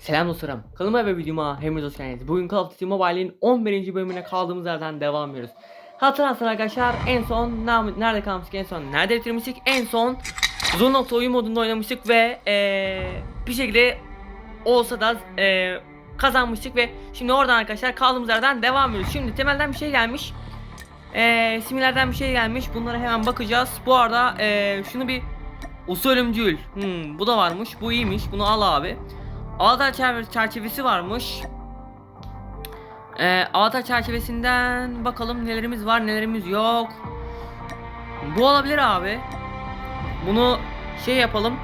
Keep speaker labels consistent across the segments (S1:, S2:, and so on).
S1: Selam dostlarım. Kanalıma ve videoma hepiniz hoş geldiniz. Bugün Call of Duty Mobile'in 11. bölümüne kaldığımız yerden devam ediyoruz. Hatırlarsanız arkadaşlar en son ne- nerede kalmıştık en son nerede bitirmiştik en son Zone nokta oyun modunda oynamıştık ve eee, bir şekilde olsa da eee, kazanmıştık ve şimdi oradan arkadaşlar kaldığımız yerden devam ediyoruz. Şimdi temelden bir şey gelmiş. Eee similerden bir şey gelmiş. Bunlara hemen bakacağız. Bu arada eee, şunu bir usul ölümcül. Hmm, bu da varmış. Bu iyiymiş. Bunu al abi. Çerçeve- çerçevesi varmış. Ee, avatar çerçevesinden bakalım nelerimiz var nelerimiz yok. Bu olabilir abi. Bunu şey yapalım.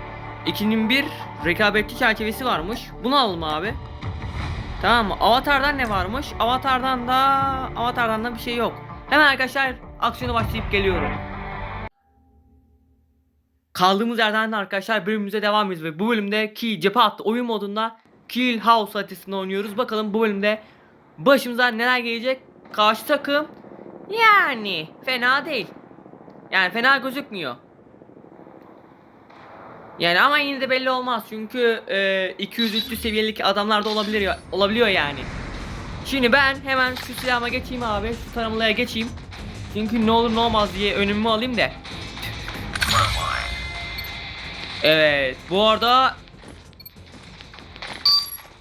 S1: 2001 rekabetçi çerçevesi varmış. Bunu alalım abi. Tamam mı? Avatar'dan ne varmış? Avatar'dan da Avatar'dan da bir şey yok. Hemen arkadaşlar aksiyona başlayıp geliyorum. Kaldığımız yerden de arkadaşlar bölümümüze devam ediyoruz ve bu bölümde ki cephe attı oyun modunda Kill House haritasında oynuyoruz. Bakalım bu bölümde başımıza neler gelecek. Karşı takım yani fena değil. Yani fena gözükmüyor. Yani ama yine de belli olmaz çünkü e, 200-300 seviyelik adamlar da olabiliyor, olabiliyor yani. Şimdi ben hemen şu silahıma geçeyim abi. Şu taramalaya geçeyim. Çünkü ne olur ne olmaz diye önümü alayım da. Evet bu arada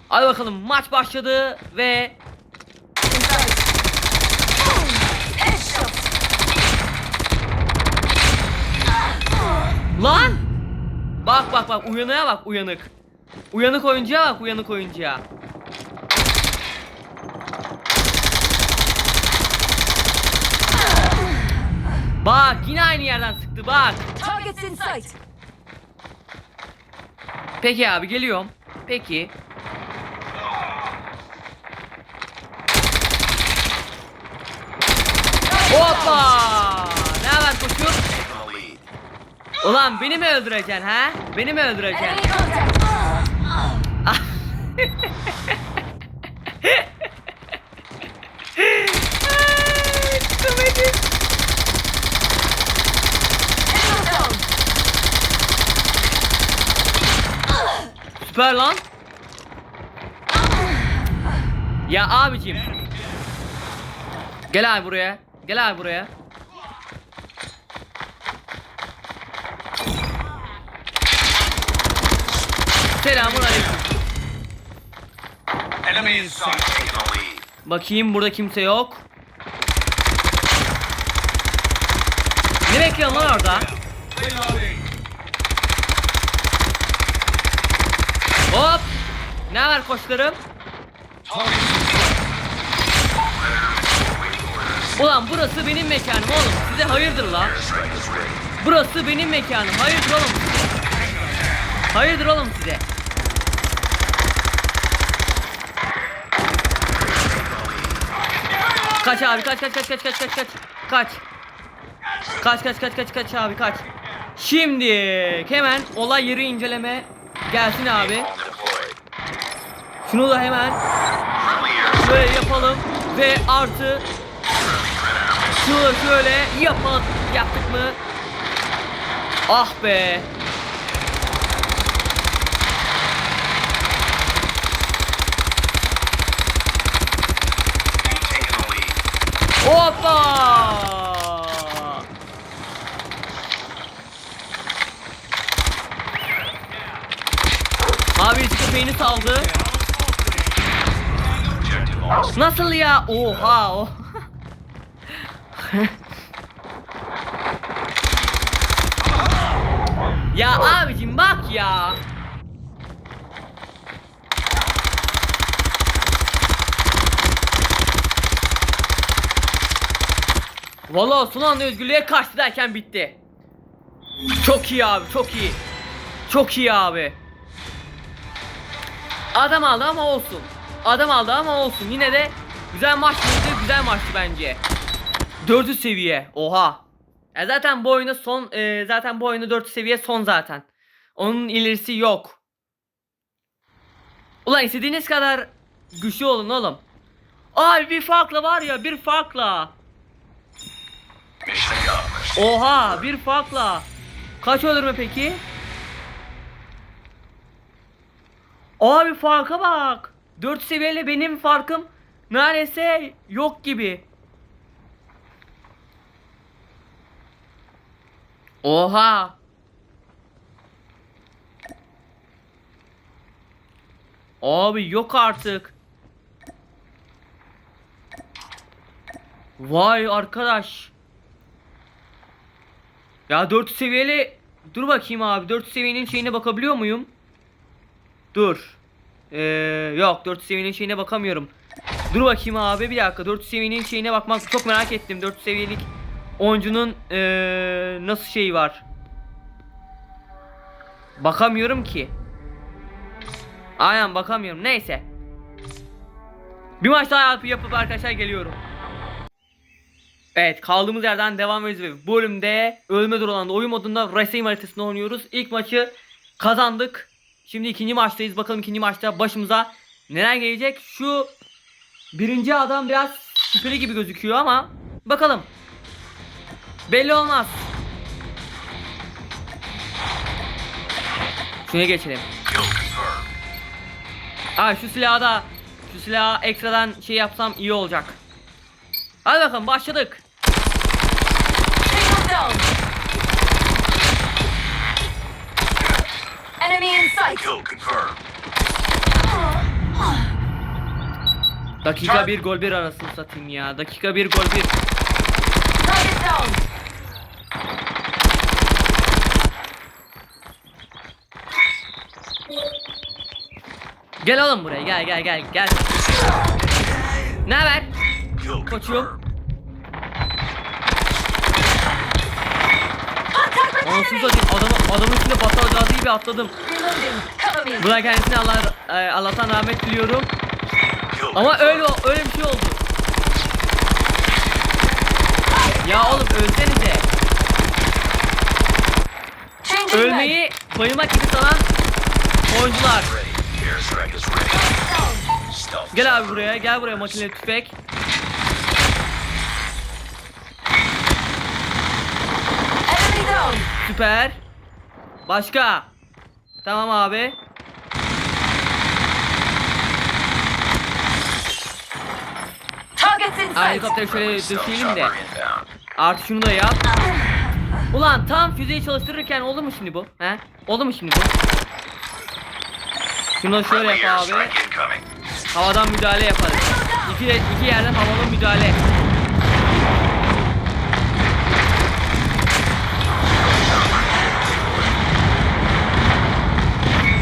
S1: Hadi bakalım maç başladı ve Lan! Bak bak bak uyanığa bak uyanık. Uyanık oyuncuya bak uyanık oyuncuya. Bak yine aynı yerden sıktı bak.
S2: Targets in sight.
S1: Peki abi geliyorum. Peki. Hoppa! Ne haber koçum? Ulan beni mi öldüreceksin ha? Beni mi öldüreceksin?
S2: Enemy contact.
S1: Ay, komedi.
S2: Enemy down.
S1: Süper lan. Ya abicim. Gel abi buraya. Gel abi buraya. Selamun aleyküm. Bakayım burada kimse yok. Ne bekliyorsun lan orada?
S3: Reloading.
S1: Hop! Ne haber koçlarım? Ulan burası benim mekanım oğlum. Size hayırdır lan? Burası benim mekanım. Hayırdır oğlum size? Hayırdır oğlum size? Kaç abi kaç kaç kaç kaç kaç kaç kaç kaç Kaç kaç kaç kaç kaç abi kaç Şimdi hemen olay yeri inceleme gelsin abi Şunu da hemen şöyle yapalım ve artı şunu şöyle yapalım yaptık mı Ah be Hoppa! Abi birisi köpeğini saldı. Nasıl ya? Oha o. ya abicim bak ya. Vallahi son anda özgürlüğe kaçtı derken bitti. Çok iyi abi, çok iyi. Çok iyi abi. Adam aldı ama olsun. Adam aldı ama olsun. Yine de güzel maç mıydı? Güzel maçtı bence. Dördü seviye. Oha. Ya zaten bu oyunda son e, zaten bu oyunda dört seviye son zaten. Onun ilerisi yok. Ulan istediğiniz kadar güçlü olun oğlum. Abi bir farkla var ya bir farkla. Oha bir farkla. Kaç öldürme peki? Abi farka bak. 4 seviyeyle benim farkım neredeyse yok gibi. Oha. Abi yok artık. Vay arkadaş. Ya 4 seviyeli dur bakayım abi 4 seviyenin şeyine bakabiliyor muyum? Dur. Ee, yok 4 seviyenin şeyine bakamıyorum. Dur bakayım abi bir dakika 4 seviyenin şeyine bakmak çok merak ettim. 4 seviyelik oyuncunun ee, nasıl şeyi var? Bakamıyorum ki. Aynen bakamıyorum. Neyse. Bir maç daha yapıp, yapıp arkadaşlar geliyorum. Evet kaldığımız yerden devam ediyoruz. ve bölümde ölme durumunda oyun modunda Racing haritasında oynuyoruz. İlk maçı kazandık. Şimdi ikinci maçtayız. Bakalım ikinci maçta başımıza neler gelecek. Şu birinci adam biraz şüpheli gibi gözüküyor ama bakalım. Belli olmaz. Şuna geçelim. Aa şu silahı da şu silahı ekstradan şey yapsam iyi olacak. Hadi bakalım başladık.
S2: Enemy in sight.
S3: Kill confirmed.
S1: Dakika bir gol bir arasını satayım ya. Dakika bir gol bir.
S2: Target down.
S1: Gel oğlum buraya gel gel gel gel. Ne haber? Koçum.
S2: Contact with
S1: Anasını satayım adamı, adamın üstünde battal gazı gibi atladım. Buna kendisine Allah, e, Allah'tan rahmet diliyorum. Ama öyle öyle bir şey oldu. Ya oğlum ölsenize. Ölmeyi bayılmak gibi sanan oyuncular. Gel abi buraya gel buraya makineli tüfek.
S2: Enemy down.
S1: Süper. Başka. Tamam abi. Aa,
S2: sight.
S1: helikopteri şöyle düşeyelim de. Artık şunu da yap. Ulan tam füzeyi çalıştırırken oldu mu şimdi bu? He? Oldu mu şimdi bu? Şunu da şöyle yap abi. Havadan müdahale yaparız. İki, iki yerden havalı müdahale.
S3: Kill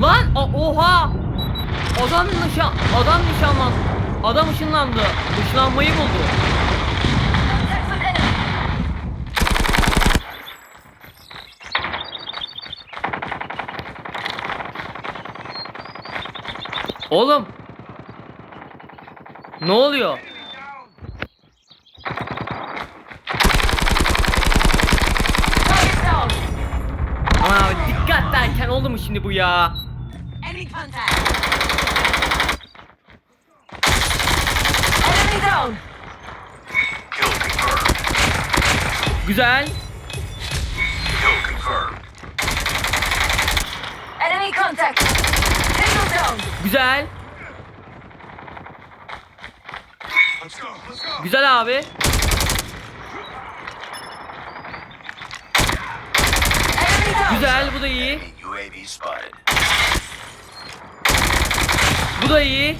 S3: confirmed.
S1: O- oha! Adam nişan adam nişanlan adam ışınlandı. Işınlanmayı buldu. Oğlum. Ne oluyor? Abi dikkat derken oldu mu şimdi bu ya?
S2: Enemy contact. Enemy down.
S3: Kill confirmed.
S1: Güzel.
S3: Kill confirmed.
S2: Enemy contact. Tango down.
S1: Güzel.
S3: Let's go. Let's go.
S1: Güzel abi.
S2: Enemy down.
S1: Güzel bu da iyi.
S3: Enemy UAV spotted.
S1: Bu da iyi.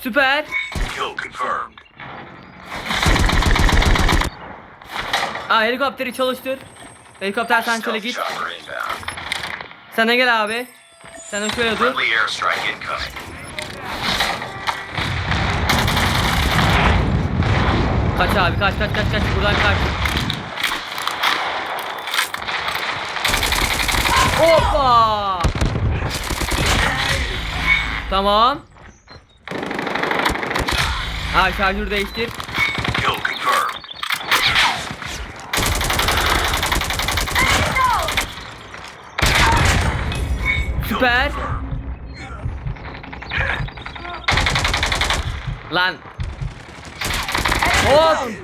S1: Süper. Aa helikopteri çalıştır. Helikopter sen şöyle
S3: Stealth
S1: git. Sen de gel abi. Sen de şöyle dur. Kaç abi kaç kaç kaç kaç buradan kaç. Hoppa. Tamam. Ha şarjör değiştir. Süper. Lan. Hop.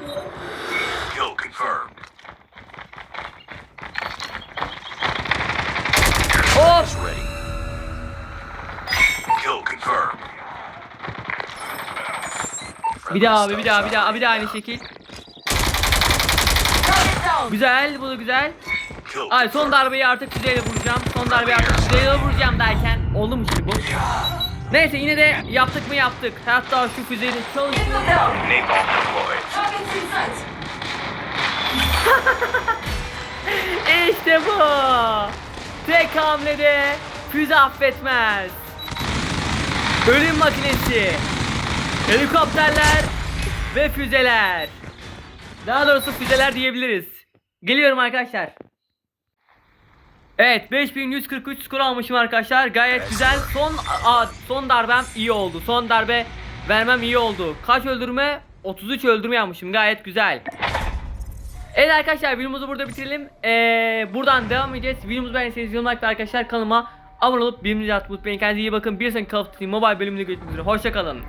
S1: Bir daha abi bir daha bir daha bir daha aynı şekil. Güzel bu da güzel. Ay son darbeyi artık füzeyle vuracağım. Son darbeyi artık füzeyle vuracağım derken oldu mu şimdi bu? Neyse yine de yaptık mı yaptık. Hatta şu
S2: füzeyle çalıştırdım.
S1: işte bu. Tek hamlede füze affetmez. Ölüm makinesi. Helikopterler ve füzeler. Daha doğrusu füzeler diyebiliriz. Geliyorum arkadaşlar. Evet 5143 skor almışım arkadaşlar. Gayet güzel. Son a, son darbem iyi oldu. Son darbe vermem iyi oldu. Kaç öldürme? 33 öldürme yapmışım. Gayet güzel. Evet arkadaşlar videomuzu burada bitirelim. Ee, buradan devam edeceğiz. Videomuzu beğendiyseniz yorum like arkadaşlar kanalıma abone olup birbirinize atmayı unutmayın. Kendinize iyi bakın. Bir sonraki Call of Duty Mobile bölümünde görüşmek üzere. Hoşçakalın.